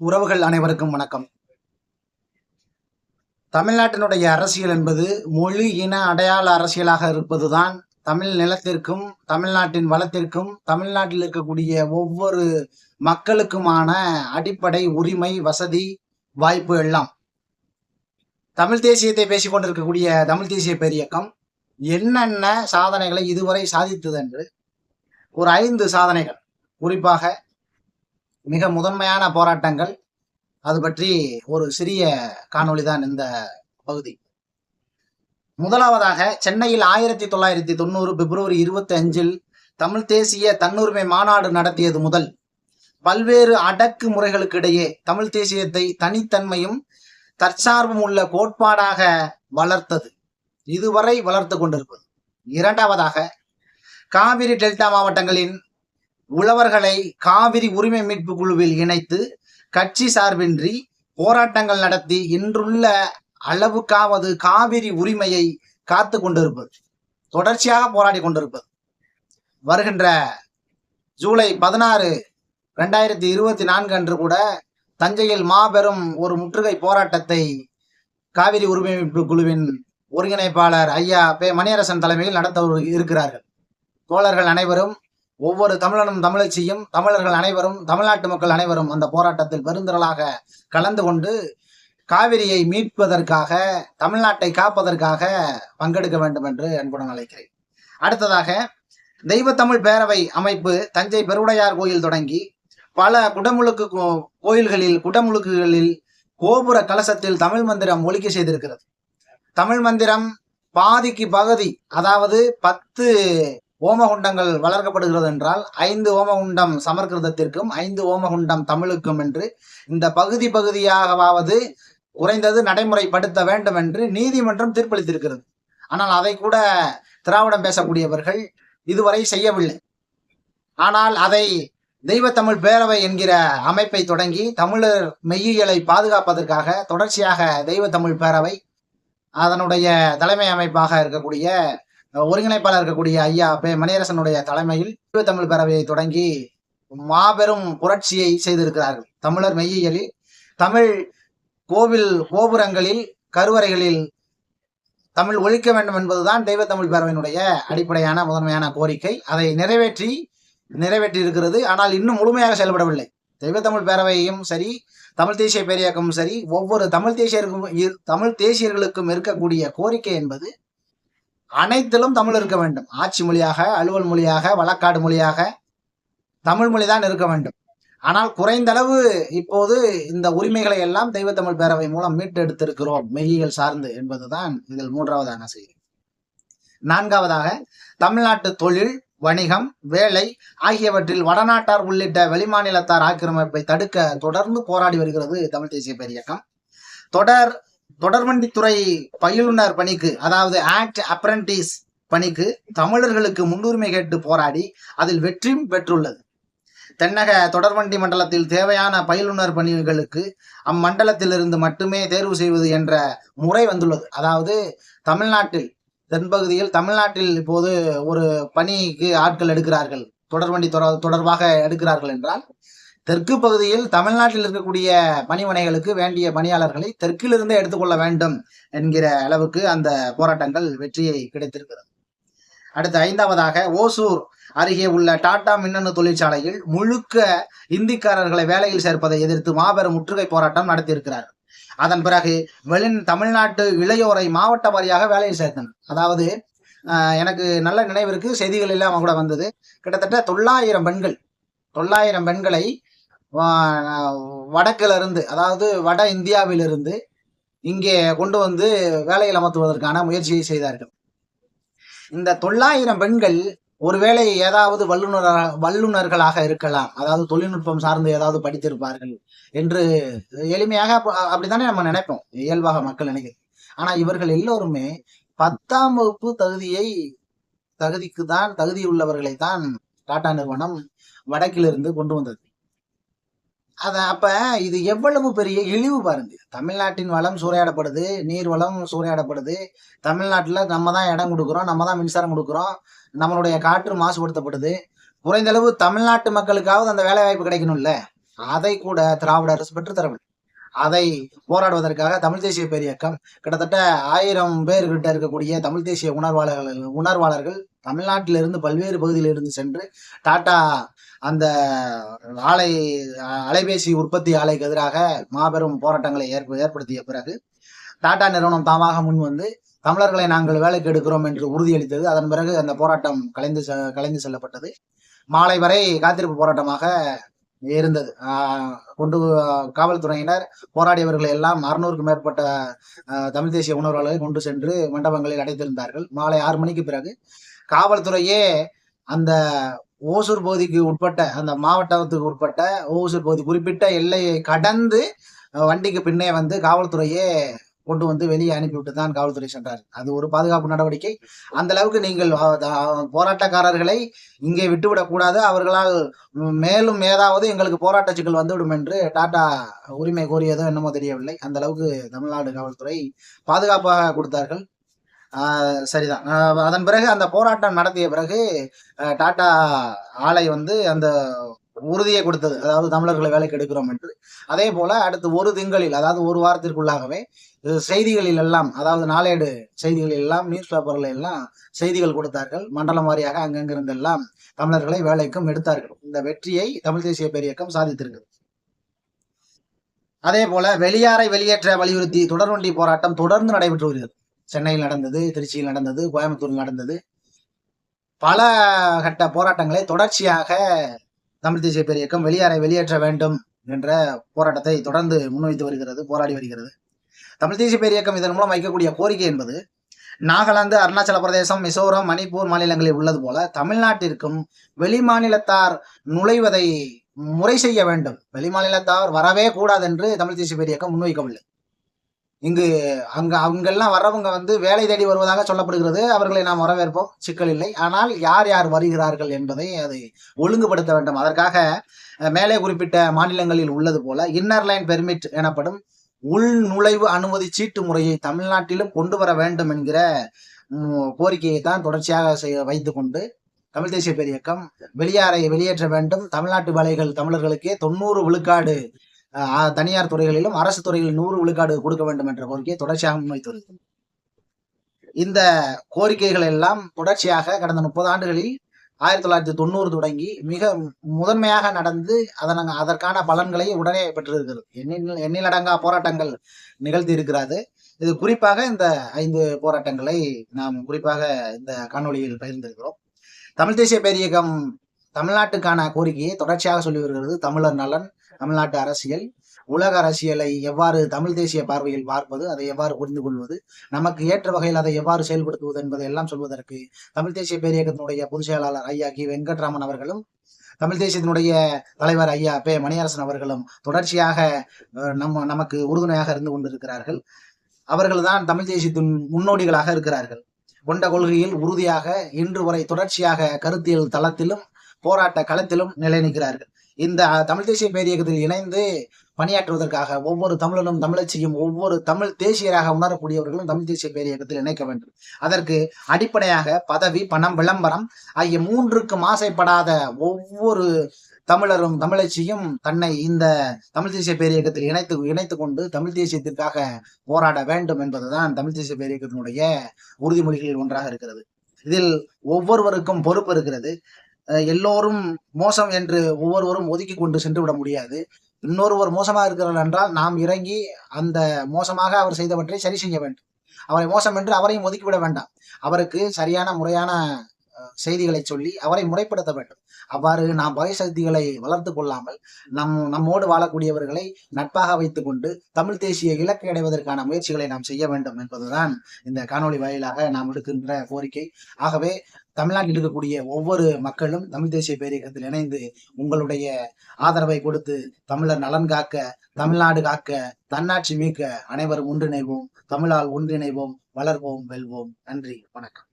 உறவுகள் அனைவருக்கும் வணக்கம். தமிழ்நாட்டினுடைய அரசியல் என்பது மொழி இன அடையாள அரசியலாக இருப்பதுதான். தமிழ் நிலத்திற்கும் தமிழ்நாட்டின் வளத்திற்கும் தமிழ்நாட்டில் இருக்கக்கூடிய ஒவ்வொரு மக்களுக்குமான அடிப்படை உரிமை வசதி வாய்ப்பு எல்லாம். தமிழ் தேசியத்தை பேசிக்கொண்டிருக்கக்கூடிய தமிழ் தேசிய பேரியக்கம் என்னென்ன சாதனைகளை இதுவரை சாதித்தது என்று ஒரு ஐந்து சாதனைகள். குறிப்பாக மிக முதன்மையான போராட்டங்கள். அது பற்றி ஒரு சிறிய காணொளி தான் இந்த பகுதி. முதலாவதாக சென்னையில் ஆயிரத்தி தொள்ளாயிரத்தி தொண்ணூறு பிப்ரவரி இருபத்தி அஞ்சில் தமிழ் தேசிய தன்னுரிமை மாநாடு நடத்தியது முதல். பல்வேறு அடக்கு முறைகளுக்கிடையே தமிழ் தேசியத்தை தனித்தன்மையும் தற்சார்பும் உள்ள கோட்பாடாக வளர்த்தது. இதுவரை வளர்த்து கொண்டிருப்பது. இரண்டாவதாக காவிரி டெல்டா மாவட்டங்களின் உழவர்களை காவிரி உரிமை மீட்பு குழுவில் இணைத்து கட்சி சார்பின்றி போராட்டங்கள் நடத்தி இன்றுள்ள அளவுக்காவது காவிரி உரிமையை காத்து கொண்டிருப்பது தொடர்ச்சியாக போராடி கொண்டிருப்பது. வருகின்ற ஜூலை பதினாறு ரெண்டாயிரத்தி இருபத்தி நான்கு அன்று கூட தஞ்சையில் மாபெரும் ஒரு முற்றுகை போராட்டத்தை காவிரி உரிமை மீட்பு குழுவின் ஒருங்கிணைப்பாளர் ஐயா பே மணியரசன் தலைமையில் நடத்த இருக்கிறார்கள். தோழர்கள் அனைவரும் ஒவ்வொரு தமிழனும் தமிழச்சியும் தமிழர்கள் அனைவரும் தமிழ்நாட்டு மக்கள் அனைவரும் அந்த போராட்டத்தில் பெருந்திரளாக கலந்து கொண்டு காவிரியை மீட்பதற்காக தமிழ்நாட்டை காப்பதற்காக பங்கெடுக்க வேண்டும் என்று அன்புடன் அழைக்கிறேன். அடுத்ததாக தெய்வத்தமிழ் பேரவை அமைப்பு தஞ்சை பெருவுடையார் கோயில் தொடங்கி பல குடமுழுக்கு கோ- கோயில்களில் குடமுழுக்குகளில் கோபுர கலசத்தில் தமிழ் மந்திரம் ஒழிக்க செய்திருக்கிறது. தமிழ் மந்திரம் பாதிக்கு பகுதி அதாவது பத்து ஓமகுண்டங்கள் வளர்க்கப்படுகிறது என்றால் ஐந்து ஓமகுண்டம் சமர்கிருதத்திற்கும் ஐந்து ஓமகுண்டம் தமிழுக்கும் என்று இந்த பகுதி பகுதியாகவாவது குறைந்தது நடைமுறைப்படுத்த வேண்டும் என்று நீதிமன்றம் தீர்ப்பளித்திருக்கிறது. ஆனால் அதை கூட திராவிடம் பேசக்கூடியவர்கள் இதுவரை செய்யவில்லை. ஆனால் அதை தெய்வத்தமிழ் பேரவை என்கிற அமைப்பை தொடங்கி தமிழர் மெய்யியலை பாதுகாப்பதற்காக தொடர்ச்சியாக தெய்வத்தமிழ் பேரவை அதனுடைய தலைமை அமைப்பாக இருக்கக்கூடிய ஒருங்கிணைப்பாளர் இருக்கக்கூடிய ஐயா பே மணியரசனுடைய தலைமையில் தமிழ் பேரவையை தொடங்கி மாபெரும் புரட்சியை செய்திருக்கிறார்கள். தமிழர் மெய்யியலில் தமிழ் கோவில் கோபுரங்களில் கருவறைகளில் தமிழ் ஒழிக்க வேண்டும் என்பதுதான் தெய்வ தமிழ் பேரவையினுடைய அடிப்படையான முதன்மையான கோரிக்கை. அதை நிறைவேற்றி நிறைவேற்றி இருக்கிறது ஆனால் இன்னும் முழுமையாக செயல்படவில்லை. தெய்வ தமிழ் பேரவையும் சரி தமிழ் தேசிய பேரியக்கமும் சரி ஒவ்வொரு தமிழ் தேசியருக்கும் தமிழ் தேசியர்களுக்கும் இருக்கக்கூடிய கோரிக்கை என்பது அனைத்திலும் தமிழ் இருக்க வேண்டும். ஆட்சி மொழியாக அலுவல் மொழியாக வழக்காடு மொழியாக தமிழ் மொழி தான் இருக்க வேண்டும். ஆனால் குறைந்தளவு இப்போது இந்த உரிமைகளை எல்லாம் தெய்வ தமிழ் பேரவை மூலம் மீட்டெடுத்திருக்கிறோம். மெய்யியல் சார்ந்து என்பதுதான் இதில் மூன்றாவதான செய்தி நான்காவதாக தமிழ்நாட்டு தொழில் வணிகம் வேலை ஆகியவற்றில் வடநாட்டார் உள்ளிட்ட வெளிமாநிலத்தார் ஆக்கிரமிப்பை தடுக்க தொடர்ந்து போராடி வருகிறது தமிழ் தேசிய பேரியக்கம். தொடர் தொடர்வண்டித்துறை பயிலுனர் பணிக்கு அதாவது ஆக்ட் அப்ரண்டிஸ் பணிக்கு தமிழர்களுக்கு முன்னுரிமை கேட்டு போராடி அதில் வெற்றியும் பெற்றுள்ளது. தென்னக தொடர்வண்டி மண்டலத்தில் தேவையான பயிலுனர் பணிகளுக்கு அம்மண்டலத்திலிருந்து மட்டுமே தேர்வு செய்வது என்ற முறை வந்துள்ளது. அதாவது தமிழ்நாட்டில் தென்பகுதியில் தமிழ்நாட்டில் இப்போது ஒரு பணிக்கு ஆட்கள் எடுக்கிறார்கள் தொடர்வண்டி தொடர் தொடர்பாக எடுக்கிறார்கள் என்றால் தெற்கு பகுதியில் தமிழ்நாட்டில் இருக்கக்கூடிய பணிமனைகளுக்கு வேண்டிய பணியாளர்களை தெற்கிலிருந்தே எடுத்துக்கொள்ள வேண்டும் என்கிற அளவுக்கு அந்த போராட்டங்கள் வெற்றியை கிடைத்திருக்கிறது. அடுத்து ஐந்தாவதாக ஓசூர் அருகே உள்ள டாடா மின்னணு தொழிற்சாலையில் முழுக்க இந்திக்காரர்களை வேலையில் சேர்ப்பதை எதிர்த்து மாபெரும் முற்றுகை போராட்டம் நடத்தியிருக்கிறார். அதன் பிறகு வெளி தமிழ்நாட்டு இளையோரை மாவட்ட வாரியாக வேலையில் சேர்த்தனர். அதாவது எனக்கு நல்ல நினைவிற்கு செய்திகள் எல்லாம் கூட வந்தது. கிட்டத்தட்ட தொள்ளாயிரம் பெண்கள் தொள்ளாயிரம் பெண்களை வடக்கிலிருந்து அதாவது வட இந்தியாவிலிருந்து இங்கே கொண்டு வந்து வேலையில் அமர்த்துவதற்கான முயற்சியை செய்தார்கள். இந்த தொள்ளாயிரம் பெண்கள் ஒருவேளை ஏதாவது வல்லுநராக வல்லுநர்களாக இருக்கலாம். அதாவது தொழில்நுட்பம் சார்ந்து ஏதாவது படித்திருப்பார்கள் என்று எளிமையாக அப்படித்தானே நம்ம நினைப்போம். இயல்பாக மக்கள் நினைக்கிறது ஆனா இவர்கள் எல்லோருமே பத்தாம் வகுப்பு தகுதியை தகுதிக்கு தான் தகுதி உள்ளவர்களை தான் டாடா நிறுவனம் வடக்கிலிருந்து கொண்டு வந்தது. அதை அப்ப இது எவ்வளவு பெரிய இழிவு பாருங்க. தமிழ்நாட்டின் வளம் சூறையாடப்படுது நீர் வளம் சூறையாடப்படுது. தமிழ்நாட்டில் நம்ம தான் இடம் கொடுக்குறோம் நம்ம தான் மின்சாரம் கொடுக்குறோம் நம்மளுடைய காற்று மாசுபடுத்தப்படுது. குறைந்தளவு தமிழ்நாட்டு மக்களுக்காவது அந்த வேலை வாய்ப்பு கிடைக்கணும்ல. அதை கூட திராவிட அரசு பெற்றுத்தரவில்லை அதை போராடுவதற்காக தமிழ் தேசிய பேரியக்கம் கிட்டத்தட்ட ஆயிரம் பேர்கிட்ட இருக்கக்கூடிய தமிழ் தேசிய உணர்வாளர்கள் உணர்வாளர்கள் தமிழ்நாட்டிலிருந்து பல்வேறு பகுதியிலிருந்து சென்று டாடா அந்த ஆலை அலைபேசி உற்பத்தி ஆலைக்கு எதிராக மாபெரும் போராட்டங்களை ஏற்ப ஏற்படுத்திய பிறகு டாடா நிறுவனம் தாமாக முன் வந்து தமிழர்களை நாங்கள் வேலைக்கு எடுக்கிறோம் என்று உறுதியளித்தது. அதன் பிறகு அந்த போராட்டம் கலைந்து செ- கலைந்து செல்லப்பட்டது. மாலை வரை காத்திருப்பு போராட்டமாக இருந்தது. கொண்டு காவல்துறையினர் போராடியவர்களை எல்லாம் அறுநூறுக்கும் மேற்பட்ட தமிழ் தேசிய உணர்வாளர்களை கொண்டு சென்று மண்டபங்களில் அடைத்திருந்தார்கள். மாலை ஆறு மணிக்கு பிறகு காவல்துறையே அந்த ஓசூர் பகுதிக்கு உட்பட்ட அந்த மாவட்டத்துக்கு உட்பட்ட ஓசூர் பகுதி குறிப்பிட்ட எல்லையை கடந்து வண்டிக்கு பின்னே வந்து காவல்துறையே கொண்டு வந்து வெளியே அனுப்பிவிட்டு தான் காவல்துறை சென்றார். அது ஒரு பாதுகாப்பு நடவடிக்கை. அந்த அளவுக்கு நீங்கள் போராட்டக்காரர்களை இங்கே விட்டுவிடக்கூடாது அவர்களால் மேலும் ஏதாவது எங்களுக்கு போராட்ட சிக்கல் வந்துவிடும் என்று டாடா உரிமை கோரியதோ என்னமோ தெரியவில்லை. அந்த அளவுக்கு தமிழ்நாடு காவல்துறை பாதுகாப்பாக கொடுத்தார்கள். சரிதான். அதன் பிறகு அந்த போராட்டம் நடத்திய பிறகு டாடா ஆலை வந்து அந்த உறுதியை கொடுத்தது. அதாவது தமிழர்களை வேலைக்கு எடுக்கிறோம் என்று. அதே போல அடுத்து ஒரு திங்களில் அதாவது ஒரு வாரத்திற்குள்ளாகவே செய்திகளில் எல்லாம் அதாவது நாளேடு செய்திகளில் எல்லாம் நியூஸ் பேப்பர்ல எல்லாம் செய்திகள் கொடுத்தார்கள். மண்டலம் வாரியாக அங்கங்கிருந்தெல்லாம் தமிழர்களை வேலைக்கும் எடுத்தார்கள். இந்த வெற்றியை தமிழ் தேசிய பேரியக்கம் சாதித்திருக்கிறது. அதே போல வெளியாரை வெளியேற்ற வலியுறுத்தி தொடர்வண்டி போராட்டம் தொடர்ந்து நடைபெற்று வருகிறது. சென்னையில் நடந்தது திருச்சியில் நடந்தது கோயம்புத்தூரில் நடந்தது. பல கட்ட போராட்டங்களை தொடர்ச்சியாக தமிழ் தேசிய பேரியக்கம் வெளியாரை வெளியேற்ற வேண்டும் என்ற போராட்டத்தை தொடர்ந்து முன்வைத்து வருகிறது போராடி வருகிறது. தமிழ் தேசிய பேரியக்கம் இதன் மூலம் வைக்கக்கூடிய கோரிக்கை என்பது நாகாலாந்து அருணாச்சல பிரதேசம் மிசோரம் மணிப்பூர் மாநிலங்களில் உள்ளது போல தமிழ்நாட்டிற்கும் வெளிமாநிலத்தார் நுழைவதை முறை செய்ய வேண்டும். வெளிமாநிலத்தார் வரவே கூடாது என்று தமிழ் தேசிய பேரியக்கம் முன்வைக்கவில்லை. இங்கு அங்க அங்கெல்லாம் வர்றவங்க வந்து வேலை தேடி வருவதாக சொல்லப்படுகிறது. அவர்களை நாம் வரவேற்போம். சிக்கல் இல்லை. ஆனால் யார் யார் வருகிறார்கள் என்பதை அதை ஒழுங்குபடுத்த வேண்டும். அதற்காக மேலே குறிப்பிட்ட மாநிலங்களில் உள்ளது போல இன்னர் லைன் பெர்மிட் எனப்படும் உள் நுழைவு அனுமதி சீட்டு முறையை தமிழ்நாட்டிலும் கொண்டு வர வேண்டும் என்கிற கோரிக்கையை தான் தொடர்ச்சியாக செய்ய வைத்துக்கொண்டு தமிழ் தேசிய பேரியக்கம் வெளியாரை வெளியேற்ற வேண்டும். தமிழ்நாட்டு வேலைகள் தமிழர்களுக்கே தொண்ணூறு விழுக்காடு தனியார் துறைகளிலும் அரசு துறைகளில் நூறு விழுக்காடு கொடுக்க வேண்டும் என்ற கோரிக்கையை தொடர்ச்சியாக முன்வைத்து வருகிறது இந்த கோரிக்கைகள் எல்லாம் தொடர்ச்சியாக கடந்த முப்பது ஆண்டுகளில் ஆயிரத்தி தொள்ளாயிரத்தி தொண்ணூறு தொடங்கி மிக முதன்மையாக நடந்து அதன் அதற்கான பலன்களை உடனே பெற்றிருக்கிறது. எண்ணில் எண்ணிலடங்கா போராட்டங்கள் நிகழ்த்தி இருக்கிறது. இது குறிப்பாக இந்த ஐந்து போராட்டங்களை நாம் குறிப்பாக இந்த காணொளியில் பகிர்ந்திருக்கிறோம். தமிழ் தேசிய பேரியக்கம் தமிழ்நாட்டுக்கான கோரிக்கையை தொடர்ச்சியாக சொல்லி வருகிறது தமிழர் நலன் தமிழ்நாட்டு அரசியல் உலக அரசியலை எவ்வாறு தமிழ் தேசிய பார்வையில் பார்ப்பது அதை எவ்வாறு புரிந்து கொள்வது நமக்கு ஏற்ற வகையில் அதை எவ்வாறு செயல்படுத்துவது என்பதை எல்லாம் சொல்வதற்கு தமிழ் தேசிய பேரியக்கத்தினுடைய பொதுச் செயலாளர் ஐயா கி. வெங்கட்ராமன் அவர்களும் தமிழ் தேசியத்தினுடைய தலைவர் ஐயா பே. மணியரசன் அவர்களும் தொடர்ச்சியாக அஹ், நம்ம நமக்கு உறுதுணையாக இருந்து கொண்டிருக்கிறார்கள். அவர்கள்தான் தமிழ் தேசியத்தின் முன்னோடிகளாக இருக்கிறார்கள். கொண்ட கொள்கையில் உறுதியாக இன்று வரை தொடர்ச்சியாக கருத்தியல் தளத்திலும் போராட்ட களத்திலும் நிலை நிற்கிறார்கள் இந்த தமிழ் தேசிய பேரியக்கத்தில் இணைந்து பணியாற்றுவதற்காக ஒவ்வொரு தமிழனும் தமிழச்சியும் ஒவ்வொரு தமிழ் தேசியராக உணரக்கூடியவர்களும் தமிழ் தேசிய பேரியக்கத்தில் இணைக்க வேண்டும். அதற்கு அடிப்படையாக பதவி பணம் விளம்பரம் ஆகிய மூன்றுக்கும் ஆசைப்படாத ஒவ்வொரு தமிழரும் தமிழச்சியும் தன்னை இந்த தமிழ் தேசிய பேரியக்கத்தில் இணைத்து இணைத்து கொண்டு தமிழ் தேசியத்திற்காக போராட வேண்டும் என்பதுதான் தமிழ் தேசிய பேரியக்கத்தினுடைய உறுதிமொழிகளில் ஒன்றாக இருக்கிறது. இதில் ஒவ்வொருவருக்கும் பொறுப்பு இருக்கிறது. எல்லோரும் மோசம் என்று ஒவ்வொருவரும் ஒதுக்கி கொண்டு சென்று விட முடியாது. இன்னொருவர் மோசமாக இருக்கிறார் என்றால் நாம் இறங்கி அந்த மோசமாக அவர் செய்தவற்றை சரி செய்ய வேண்டும். அவரை மோசம் என்று அவரையும் ஒதுக்கிவிட வேண்டாம். அவருக்கு சரியான முறையான செய்திகளை சொல்லி அவரை முறைப்படுத்த வேண்டும். அவ்வாறு நாம் வகை சக்திகளை வளர்த்து கொள்ளாமல் நம் நம்மோடு வாழக்கூடியவர்களை நட்பாக வைத்துக்கொண்டு தமிழ் தேசிய இலக்கை அடைவதற்கான முயற்சிகளை நாம் செய்ய வேண்டும் என்பதுதான் இந்த காணொளி வாயிலாக நாம் எடுக்கின்ற கோரிக்கை. ஆகவே தமிழ்நாட்டில் இருக்கக்கூடிய ஒவ்வொரு மக்களும் தமிழ் தேசிய பேரியக்கத்தில் இணைந்து உங்களுடைய ஆதரவை கொடுத்து தமிழர் நலன் காக்க தமிழ்நாடு காக்க தன்னாட்சி மீட்க அனைவரும் ஒன்றிணைவோம். தமிழால் ஒன்றிணைவோம் வளர்வோம் வெல்வோம். நன்றி. வணக்கம்.